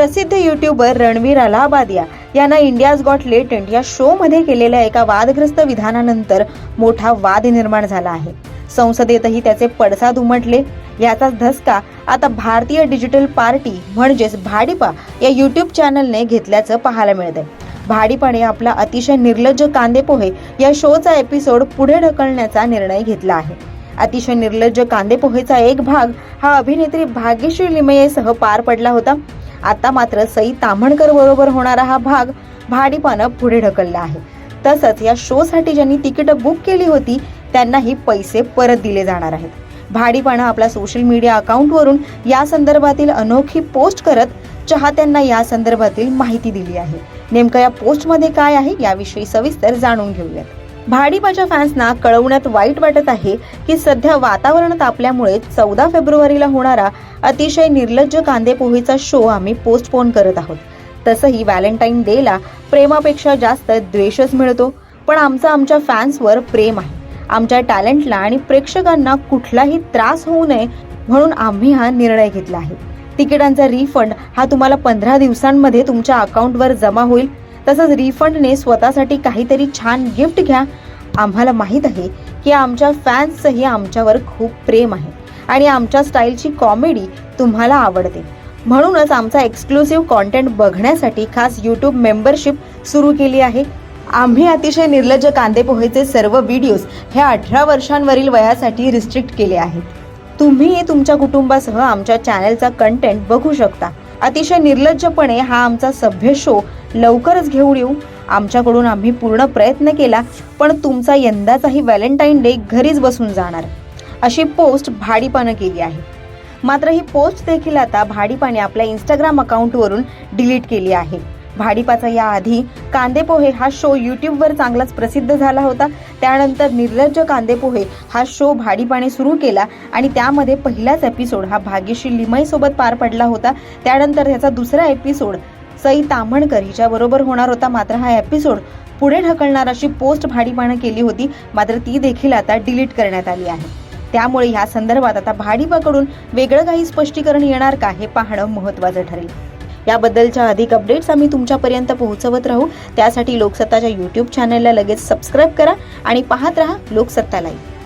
प्रसिद्ध युट्यूबर रणवीर अलाहाबादिया यांना India's got लेटंट या शो मध्ये केलेल्या एका वादग्रस्त विधानानंतर मोठा वाद निर्माण झाला आहे. संसदेतही त्याचे पडसाद उमटले. याचाच धसका आता भारतीय डिजिटल पार्टी म्हणजेच भाडिपा या युट्यूब चॅनलने घेतल्याचं पाहायला मिळतंय. भाडिपाने आपला अतिशय निर्लज्ज कांदेपोहे या शोचा एपिसोड पुढे ढकलण्याचा निर्णय घेतला आहे. अतिशय निर्लज्ज कांदेपोहेचा एक भाग हा अभिनेत्री भाग्यश्री लिमयेसह पार पडला होता. आता मात्र सई ताम्हणकर बरोबर होणारा हा भाग भाडीपानं पुढे ढकलला आहे. तसंच या शोसाठी ज्यांनी तिकीटं बुक केली होती त्यांनाही पैसे परत दिले जाणार आहेत. भाडीपानं आपल्या सोशल मीडिया अकाउंटवरून या संदर्भातील अनोखी पोस्ट करत चाहत्यांना या संदर्भातील माहिती दिली आहे. नेमकं या पोस्टमध्ये काय आहे याविषयी सविस्तर जाणून घेऊयात. भाडीपाच्या फॅन्सना कळवण्यात वाईट वाटत आहे की सध्या वातावरण तापल्यामुळे चौदा फेब्रुवारीला होणारा अतिशय निर्लज्ज कांदेपोहेचा शो आम्ही पोस्टपोन करत आहोत. तसंही व्हॅलेंटाईन डेला प्रेमापेक्षा जास्त द्वेषच मिळतो पण आमचं आमच्या फॅन्सवर प्रेम आहे. आमच्या टॅलेंटला आणि प्रेक्षकांना कुठलाही त्रास होऊ नये म्हणून आम्ही हा निर्णय घेतला आहे. तिकिटांचा रिफंड हा तुम्हाला पंधरा दिवसांमध्ये तुमच्या अकाउंटवर जमा होईल. तसंच रिफंडने स्वतःसाठी काहीतरी छान गिफ्ट घ्या. आम्हाला माहीत आहे की आमच्या फॅन्सचंही आमच्यावर खूप प्रेम आहे आणि आमच्या स्टाईलची कॉमेडी तुम्हाला आवडते. म्हणूनच आमचा एक्सक्लुसिव्ह कॉन्टेंट बघण्यासाठी खास यूट्यूब मेंबरशिप सुरू केली आहे. आम्ही अतिशय निर्लज्ज कांदेपोहेचे सर्व व्हिडिओज हे अठरा वर्षांवरील वयासाठी रिस्ट्रिक्ट केले आहेत. तुम्ही तुमच्या कुटुंबासह आमच्या चॅनलचा कंटेंट बघू शकता. अतिशय निर्लज्जपणे हा आमचा सभ्य शो लवकरच घेऊन येऊ. आमच्याकडून आम्ही पूर्ण प्रयत्न केला पण तुमचा यंदाचाही व्हॅलेंटाईन डे घरीच बसून जाणार. अशी पोस्ट भाडीपानं केली आहे. मात्र ही पोस्ट देखील आता भाडीपाने आपल्या इंस्टाग्राम अकाउंटवरून डिलीट केली आहे. भाडीपाचा याआधी कांदेपोहे हा शो यूट्यूबवर चांगलाच प्रसिद्ध झाला होता. त्यानंतर निर्लज्ज कांदेपोहे हा शो भाडीपाने सुरू केला आणि त्यामध्ये पहिलाच एपिसोड हा भाग्यश्री लिमईसोबत पार पडला होता. त्यानंतर त्याचा दुसरा एपिसोड सई ताम्हणकर हिच्याबरोबर होणार होता. मात्र हा एपिसोड पुढे ढकलणार अशी पोस्ट भाडीपानं केली होती. मात्र ती देखील आता डिलीट करण्यात आली आहे. त्यामुळे ह्या संदर्भात आता भाडीपाकडून वेगळं काही स्पष्टीकरण येणार का हे पाहणं महत्त्वाचं ठरेल. याबद्दलच्या अधिक अपडेट्स आम्ही तुमच्यापर्यंत पोहोचवत राहू. त्यासाठी लोकसत्ताच्या यूट्यूब चॅनलला लगेच सबस्क्राईब करा आणि पाहत राहा लोकसत्ता लाईव्ह